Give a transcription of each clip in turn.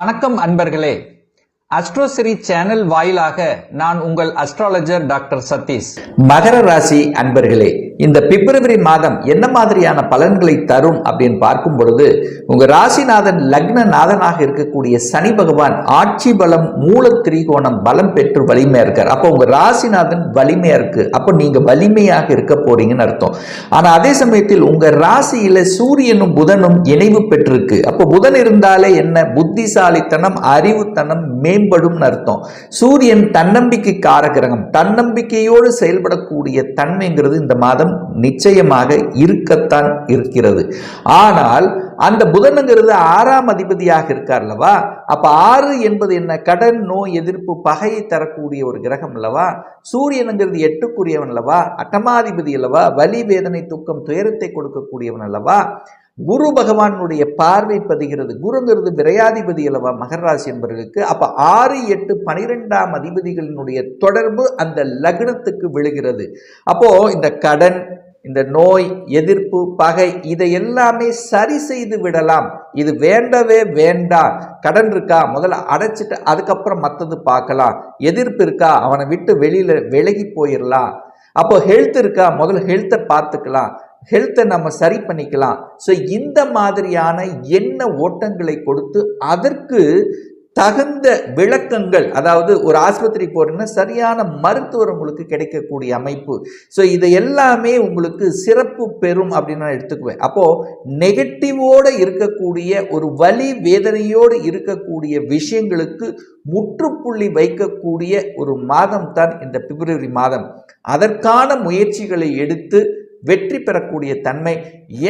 வணக்கம் அன்பர்களே. அஸ்ட்ரோசிரி சேனல் வாயிலாக நான் உங்கள் அஸ்ட்ராலஜர் டாக்டர் சதீஷ். மகர ராசி அன்பர்களே இந்த பிப்ரவரி மாதம் என்ன மாதிரியான பலன்களை தரும் அப்படின்னு பார்க்கும் பொழுது உங்க ராசிநாதன் லக்ன நாதனாக இருக்கக்கூடிய சனி பகவான் ஆட்சி பலம் மூல திரிகோணம் பலம் பெற்று வலிமையா இருக்கார். அப்போ உங்க ராசிநாதன் வலிமையா இருக்கு. அப்போ நீங்க வலிமையாக இருக்க போறீங்கன்னு அர்த்தம். ஆனா அதே சமயத்தில் உங்க ராசியில சூரியனும் புதனும் இணைவு பெற்றிருக்கு. அப்போ புதன் இருந்தாலே என்ன? புத்திசாலித்தனம் அறிவுத்தனம் மேம்படும்னு அர்த்தம். சூரியன் தன்னம்பிக்கை காரகிரகம் தன்னம்பிக்கையோடு செயல்படக்கூடிய தன்மைங்கிறது இந்த மாதம் நிச்சயமாக இருக்கத்தான் இருக்கிறது. ஆனால் அந்த புதனுங்கிறது ஆறாம் அதிபதியாக இருக்கார் அல்லவா அப்போ ஆறு என்பது என்ன? கடன் நோய் எதிர்ப்பு பகையை தரக்கூடிய ஒரு கிரகம் அல்லவா? சூரியனுங்கிறது எட்டுக்குரியவன் அல்லவா? அட்டமாதிபதி அல்லவா? வலி வேதனை துக்கம் துயரத்தை கொடுக்கக்கூடியவன் அல்லவா? குரு பகவானுடைய பார்வை பதிகிறது. குருங்கிறது விரையாதிபதி அல்லவா? மகராசி என்பவர்களுக்கு. அப்போ ஆறு எட்டு பனிரெண்டாம் அதிபதிகளினுடைய தொடர்பு அந்த லக்னத்துக்கு விழுகிறது. அப்போ இந்த கடன் இந்த நோய் எதிர்ப்பு பகை இதை எல்லாமே சரி செய்து விடலாம். இது வேண்டவே வேண்டாம் கடன் இருக்கா? முதல்ல அடைச்சிட்டு அதுக்கப்புறம் மற்றது பார்க்கலாம். எதிர்ப்பு இருக்கா? அவனை விட்டு வெளியில் விலகி போயிடலாம் அப்போ ஹெல்த் இருக்கா? முதல்ல ஹெல்த்தை பார்த்துக்கலாம். ஹெல்த்தை நம்ம சரி பண்ணிக்கலாம். ஸோ இந்த மாதிரியான எண்ண ஓட்டங்களை கொடுத்து அதற்கு தகுந்த விளக்கங்கள் அதாவது ஒரு ஆஸ்பத்திரி போறீங்கன்னா சரியான மருத்துவர் உங்களுக்கு கிடைக்கக்கூடிய அமைப்பு. ஸோ இது எல்லாமே உங்களுக்கு சிறப்பு பெறும் அப்படின்னு நான் எடுத்துக்குவேன். அப்போது நெகட்டிவோடு இருக்கக்கூடிய ஒரு வலி வேதனையோடு இருக்கக்கூடிய விஷயங்களுக்கு முற்றுப்புள்ளி வைக்கக்கூடிய ஒரு மாதம் தான் இந்த பிப்ரவரி மாதம். அதற்கான முயற்சிகளை எடுத்து வெற்றி பெறக்கூடிய தன்மை.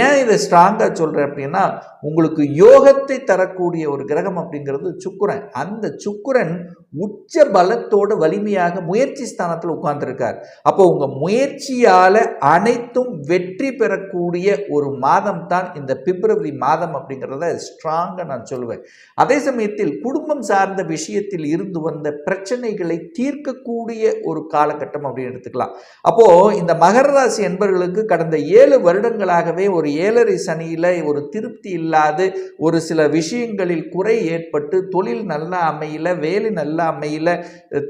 ஏன் இதை ஸ்ட்ராங்காக சொல்கிறேன் அப்படின்னா உங்களுக்கு யோகத்தை தரக்கூடிய ஒரு கிரகம் அப்படிங்கிறது சுக்குரன். அந்த சுக்குரன் உச்ச பலத்தோடு வலிமையாக முயற்சி ஸ்தானத்தில் உட்கார்ந்துருக்கார். அப்போ உங்கள் முயற்சியால் அனைத்தும் வெற்றி பெறக்கூடிய ஒரு மாதம் தான் இந்த பிப்ரவரி மாதம் அப்படிங்கிறத ஸ்ட்ராங்காக நான் சொல்லுவேன். அதே சமயத்தில் குடும்பம் சார்ந்த விஷயத்தில் இருந்து வந்த பிரச்சனைகளை தீர்க்கக்கூடிய ஒரு காலகட்டம் அப்படின்னு எடுத்துக்கலாம். அப்போது இந்த மகர ராசி என்பவர்களுக்கு கடந்த ஏழு வருடங்களாகவே ஒரு ஏழரை சனியில் ஒரு திருப்தி இல்லாது ஒரு சில விஷயங்களில் குறை ஏற்பட்டு தொழில் நல்லா அமையல வேலை நல்லா அமையல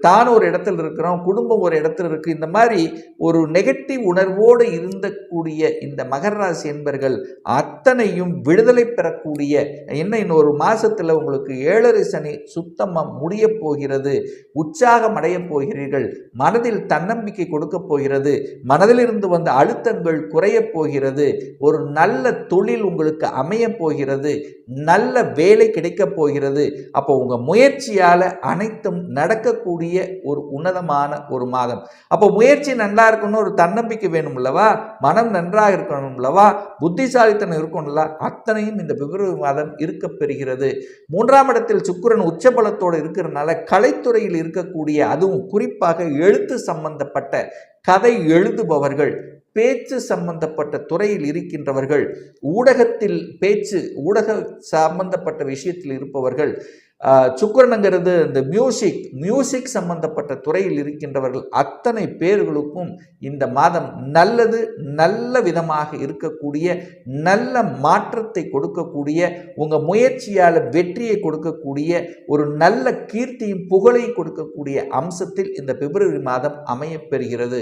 தான் ஒரு இடத்துல இருக்கிறோம் குடும்பம் ஒரு இடத்துல இருக்குது இந்த மாதிரி ஒரு நெகட்டிவ் உணர்வோடு இருந்தக்கூடிய இந்த மகர ராசி என்பர்கள் அத்தனையும் விடுதலை பெறக்கூடிய என்ன இன்னொரு மாதத்தில் உங்களுக்கு ஏழரை சனி சுத்தமாக முடிய போகிறது உற்சாகம் அடைய போகிறீர்கள் மனதில் தன்னம்பிக்கை கொடுக்க போகிறது மனதிலிருந்து வந்த அழுத்தங்கள் குறையப் போகிறது. ஒரு நல்ல தொழில் உங்களுக்கு அமையப் போகிறது. நல்ல வேலை கிடைக்கப் போகிறது. அப்போ உங்கள் முயற்சியால் அனைத்தும் நடக்கக்கூடிய ஒரு உன்னதமான ஒரு மாதம். அப்போ முயற்சி நல்லா இருக்கணும் ஒரு தன்னம்பிக்கை வேணும் அல்லவா? மனம் நன்றாக இருக்கணும் அல்லவா? புத்திசாலித்தனம் இருக்கணும்ல அத்தனையும் இந்த பிப்ரவரி மாதம் இருக்க பெறுகிறது. மூன்றாம் இடத்தில் சுக்கிரன் உச்சபலத்தோடு இருக்கிறதுனால கலைத்துறையில் இருக்கக்கூடிய அதுவும் குறிப்பாக எழுத்து சம்பந்தப்பட்ட கதை எழுதுபவர்கள் பேச்சு சம்பந்தப்பட்ட துறையில் இருக்கின்றவர்கள் ஊடகத்தில் பேச்சு ஊடக சம்பந்தப்பட்ட விஷயத்தில் இருப்பவர்கள் சுக்கரனுங்கிறது இந்த மியூசிக் மியூசிக் சம்பந்தப்பட்ட துறையில் இருக்கின்றவர்கள் அத்தனை பேர்களுக்கும் இந்த மாதம் நல்லது நல்ல விதமாக இருக்கக்கூடிய நல்ல மாற்றத்தை கொடுக்கக்கூடிய உங்கள் முயற்சியால் வெற்றியை கொடுக்கக்கூடிய ஒரு நல்ல கீர்த்தியும் புகழையும் கொடுக்கக்கூடிய அம்சத்தில் இந்த பிப்ரவரி மாதம் அமையப்பெறுகிறது.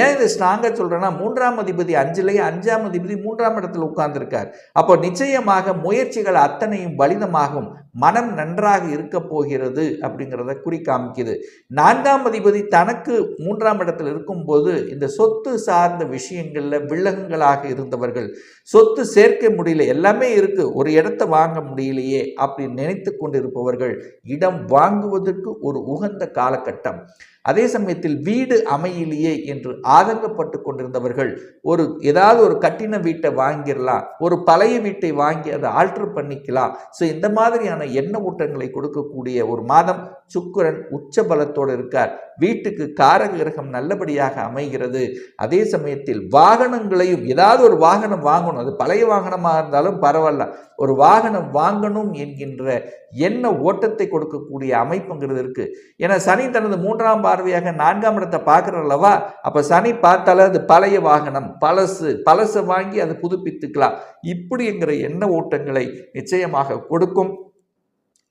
ஏன் இதை ஸ்ட்ராங்காக சொல்கிறேன்னா மூன்றாம் அதிபதி அஞ்சிலேயே அஞ்சாம் அதிபதி மூன்றாம் இடத்தில் உட்கார்ந்துருக்கார். அப்போ நிச்சயமாக முயற்சிகள் அத்தனையும் பலிதமாகும். மனம் நன்றாக இருக்க போகிறது அப்படிங்கிறத குறிக்காமிக்குது நான்காம் அதிபதி தனக்கு மூன்றாம் இடத்தில் இருக்கும்போது இந்த சொத்து சார்ந்த விஷயங்களில் வில்லகங்களாக இருந்தவர்கள் சொத்து சேர்க்க முடியல எல்லாமே இருக்கு ஒரு இடத்த வாங்க முடியலையே அப்படி நினைத்து கொண்டிருப்பவர்கள் இடம் வாங்குவதற்கு ஒரு உகந்த காலகட்டம். அதே சமயத்தில் வீடு அமையிலேயே என்று ஆதங்கப்பட்டு கொண்டிருந்தவர்கள் ஒரு ஏதாவது ஒரு கட்டின வீட்டை வாங்கிடலாம் ஒரு பழைய வீட்டை வாங்கி அதை ஆல்டர் பண்ணிக்கலாம். ஸோ இந்த மாதிரியான எண்ண ஊட்டங்களை கொடுக்கக்கூடிய ஒரு மாதம் சுக்கிரன் உச்ச பலத்தோடு இருக்கார். வீட்டுக்கு காரக கிரகம் நல்லபடியாக அமைகிறது. அதே சமயத்தில் வாகனங்களையும் ஏதாவது ஒரு வாகனம் வாங்கணும். அது பழைய வாகனமாக இருந்தாலும் பரவாயில்ல. ஒரு வாகனம் வாங்கணும் என்கின்ற எண்ண ஓட்டத்தை கொடுக்கக்கூடிய அமைப்புங்கிறது இருக்கு. ஏன்னா சனி தனது மூன்றாம் பார்வையாக நான்காம் இடத்தை பார்க்குறல்லவா அப்போ சனி பார்த்தாலே அது பழைய வாகனம் பழசு பழசை வாங்கி அதை புதுப்பித்துக்கலாம். இப்படிங்கிற எண்ண ஓட்டங்களை நிச்சயமாக கொடுக்கும்.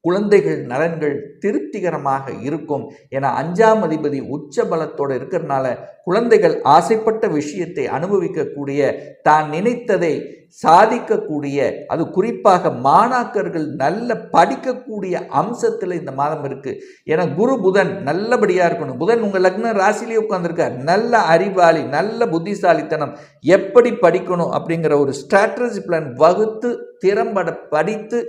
குழந்தைகள் நலன்கள் திருப்திகரமாக இருக்கும் என அஞ்சாம் அதிபதி உச்ச பலத்தோடு இருக்கிறதுனால குழந்தைகள் ஆசைப்பட்ட விஷயத்தை அனுபவிக்கக்கூடிய தான் நினைத்ததை சாதிக்கக்கூடிய அது குறிப்பாக மாணாக்கர்கள் நல்ல படிக்கக்கூடிய அம்சத்தில் இந்த மாதம் இருக்குது ஏன்னா குரு புதன் நல்லபடியாக இருக்கணும். புதன் உங்கள் லக்ன ராசிலேயே உட்காந்துருக்கார் நல்ல அறிவாளி நல்ல புத்திசாலித்தனம். எப்படி படிக்கணும் அப்படிங்கிற ஒரு ஸ்ட்ராட்டஜி பிளான் வகுத்து திறம்பட படித்து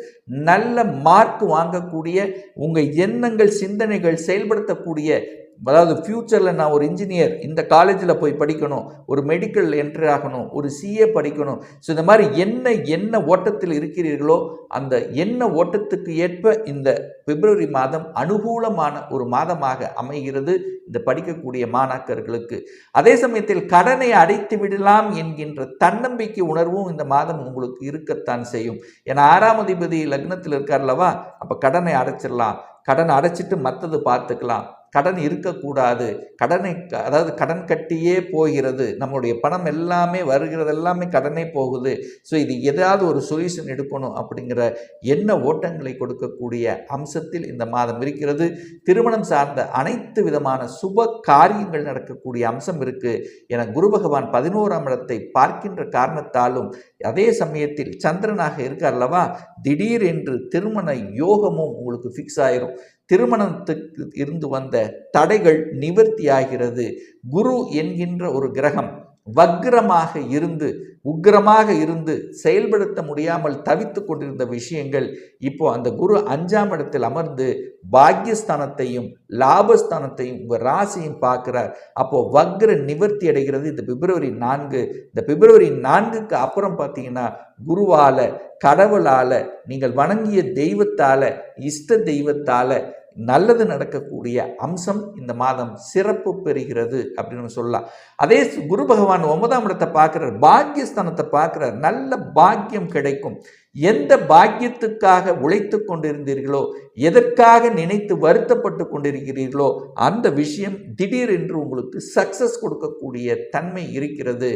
நல்ல மார்க் வாங்கக்கூடிய உங்கள் எண்ணங்கள் சிந்தனைகள் செயல்படுத்தக்கூடிய அதாவது ஃப்யூச்சரில் நான் ஒரு இன்ஜினியர் இந்த காலேஜில் போய் படிக்கணும் ஒரு மெடிக்கல் என்ட்ரி ஆகணும் ஒரு சிஏ படிக்கணும். ஸோ இந்த மாதிரி என்ன என்ன ஓட்டத்தில் இருக்கிறீர்களோ அந்த என்ன ஓட்டத்துக்கு ஏற்ப இந்த பிப்ரவரி மாதம் அனுகூலமான ஒரு மாதமாக அமைகிறது இந்த படிக்கக்கூடிய மாணாக்கர்களுக்கு. அதே சமயத்தில் கடனை அடைத்து விடலாம் என்கின்ற தன்னம்பிக்கை உணர்வும் இந்த மாதம் உங்களுக்கு இருக்கத்தான் செய்யும். ஏன்னா ஆறாம் அதிபதி லக்னத்தில் இருக்கார்லவா அப்போ கடனை அடைச்சிடலாம். கடன் அடைச்சிட்டு மற்றது பார்த்துக்கலாம். கடன் இருக்கக்கூடாது. கடனை க- அதாவது கடன் கட்டியே போகிறது. நம்மளுடைய பணம் எல்லாமே வருகிறது எல்லாமே கடனே போகுது. ஸோ இது ஏதாவது ஒரு சொல்யூஷன் எடுக்கணும் அப்படிங்கிற என்ன ஓட்டங்களை கொடுக்கக்கூடிய அம்சத்தில் இந்த மாதம் இருக்கிறது. திருமணம் சார்ந்த அனைத்து விதமான சுப காரியங்கள் நடக்கக்கூடிய அம்சம் இருக்குது என குரு பகவான் பதினோராம் இடத்தை பார்க்கின்ற காரணத்தாலும் அதே சமயத்தில் சந்திரனாக இருக்கார் அல்லவா? திடீர் என்று திருமண யோகமும் உங்களுக்கு ஃபிக்ஸ் ஆயிரும். திருமணத்துக்கு இருந்து வந்த தடைகள் நிவர்த்தியாகிறது. குரு என்கின்ற ஒரு கிரகம் வக்ரமாக இருந்து உக்ரமாக இருந்து செயல்படுத்த முடியாமல் தவித்து கொண்டிருந்த விஷயங்கள் இப்போ அந்த குரு அஞ்சாம் இடத்தில் அமர்ந்து பாக்கியஸ்தானத்தையும் லாபஸ்தானத்தையும் உங்கள் ராசியும் பார்க்குறார். அப்போ வக்ர நிவர்த்தி அடைகிறது. இந்த பிப்ரவரி நான்கு இந்த பிப்ரவரி நான்குக்கு அப்புறம் பார்த்தீங்கன்னா குருவால கடவுளால நீங்கள் வணங்கிய தெய்வத்தால இஷ்ட தெய்வத்தால நல்லது நடக்கக்கூடிய அம்சம் இந்த மாதம் சிறப்பு பெறுகிறது அப்படின்னு சொல்லலாம். அதே குரு பகவான் ஒன்பதாம் இடத்தை பார்க்குறார். பாக்கியஸ்தானத்தை பார்க்குறார். நல்ல பாக்கியம் கிடைக்கும். எந்த பாக்கியத்துக்காக உழைத்து கொண்டிருந்தீர்களோ எதற்காக நினைத்து வருத்தப்பட்டு கொண்டிருக்கிறீர்களோ அந்த விஷயம் திடீரென்று உங்களுக்கு சக்சஸ் கொடுக்கக்கூடிய தன்மை இருக்கிறது.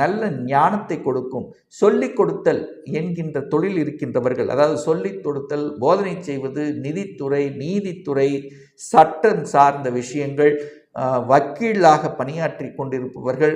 நல்ல ஞானத்தை கொடுக்கும். சொல்லிக் கொடுத்தல் என்கின்ற தொழில் இருக்கின்றவர்கள் அதாவது சொல்லிக் கொடுத்தல் போதனை செய்வது நிதித்துறை நீதித்துறை சட்டம் சார்ந்த விஷயங்கள் வக்கீலாக பணியாற்றி கொண்டிருப்பவர்கள்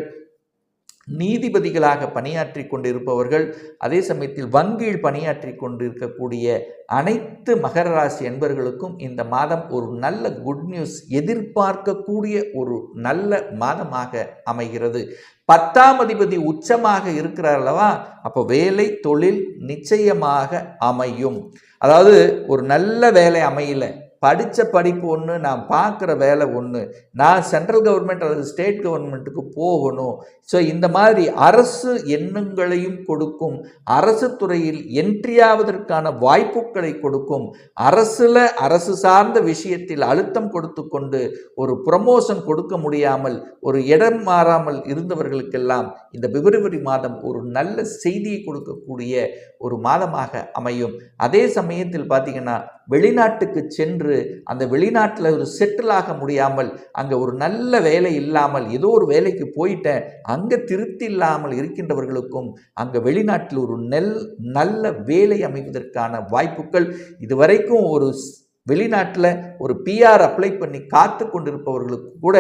நீதிபதிகளாக பணியாற்றி கொண்டிருப்பவர்கள் அதே சமயத்தில் வங்கியில் பணியாற்றி கொண்டிருக்கக்கூடிய அனைத்து மகர ராசி என்பவர்களுக்கும் இந்த மாதம் ஒரு நல்ல குட் நியூஸ் எதிர்பார்க்கக்கூடிய ஒரு நல்ல மாதமாக அமைகிறது. பத்தாம் அதிபதி உச்சமாக இருக்கிறார் அல்லவா? அப்போ வேலை தொழில் நிச்சயமாக அமையும். அதாவது ஒரு நல்ல வேலை அமையல. படித்த படிப்பு ஒன்று நான் பார்க்குற வேலை ஒன்று நான் சென்ட்ரல் கவர்மெண்ட் அல்லது ஸ்டேட் கவர்மெண்ட்டுக்கு போகணும். ஸோ இந்த மாதிரி அரசு எண்ணங்களையும் கொடுக்கும் அரசு துறையில் என்ட்ரியாவதற்கான வாய்ப்புகளை கொடுக்கும் அரசில் அரசு சார்ந்த விஷயத்தில் அழுத்தம் கொடுத்து கொண்டு ஒரு ப்ரமோஷன் கொடுக்க முடியாமல் ஒரு இடம் மாறாமல் இருந்தவர்களுக்கெல்லாம் இந்த பிப்ரவரி மாதம் ஒரு நல்ல செய்தியை கொடுக்கக்கூடிய ஒரு மாதமாக அமையும். அதே சமயத்தில் பார்த்தீங்கன்னா வெளிநாட்டுக்கு சென்று அந்த வெளிநாட்டில் ஒரு செட்டில் ஆக முடியாமல் அங்கே ஒரு நல்ல வேலை இல்லாமல் ஏதோ ஒரு வேலைக்கு போயிட்டேன் அங்கே திருப்தி இல்லாமல் இருக்கின்றவர்களுக்கும் அங்கே வெளிநாட்டில் ஒரு நெல் நல்ல வேலை அமைவதற்கான வாய்ப்புகள் இதுவரைக்கும் ஒரு ஸ்- வெளிநாட்டில் ஒரு பிஆர் அப்ளை பண்ணி காத்து கொண்டிருப்பவர்களுக்கு கூட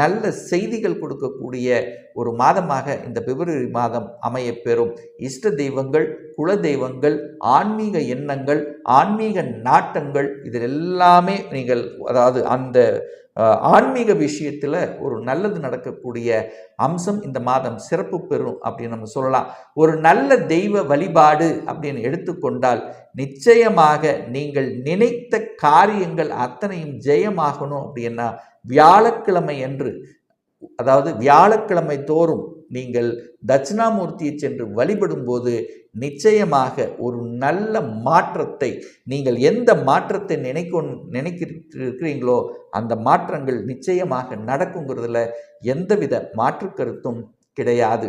நல்ல செய்திகள் கொடுக்கக்கூடிய ஒரு மாதமாக இந்த பிப்ரவரி மாதம் அமையப்பெறும் இஷ்ட தெய்வங்கள் குல தெய்வங்கள் ஆன்மீக எண்ணங்கள் ஆன்மீக நாட்டங்கள் இதில் எல்லாமே நீங்கள் அதாவது அந்த ஆன்மீக விஷயத்தில் ஒரு நல்லது நடக்கக்கூடிய அம்சம் இந்த மாதம் சிறப்பு பெறும் அப்படின்னு நம்ம சொல்லலாம். ஒரு நல்ல தெய்வ வழிபாடு அப்படின்னு எடுத்துக்கொண்டால் நிச்சயமாக நீங்கள் நினைத்த காரியங்கள் அத்தனையும் ஜெயமாகணும் அப்படின்னா வியாழக்கிழமை என்று அதாவது வியாழக்கிழமை தோறும் நீங்கள் தட்சிணாமூர்த்தியை சென்று வழிபடும்போது நிச்சயமாக ஒரு நல்ல மாற்றத்தை நீங்கள் எந்த மாற்றத்தை நினைக்க நினைக்கிறீங்களோ அந்த மாற்றங்கள் நிச்சயமாக நடக்குங்கிறதுல எந்தவித மாற்று கருத்தும் கிடையாது.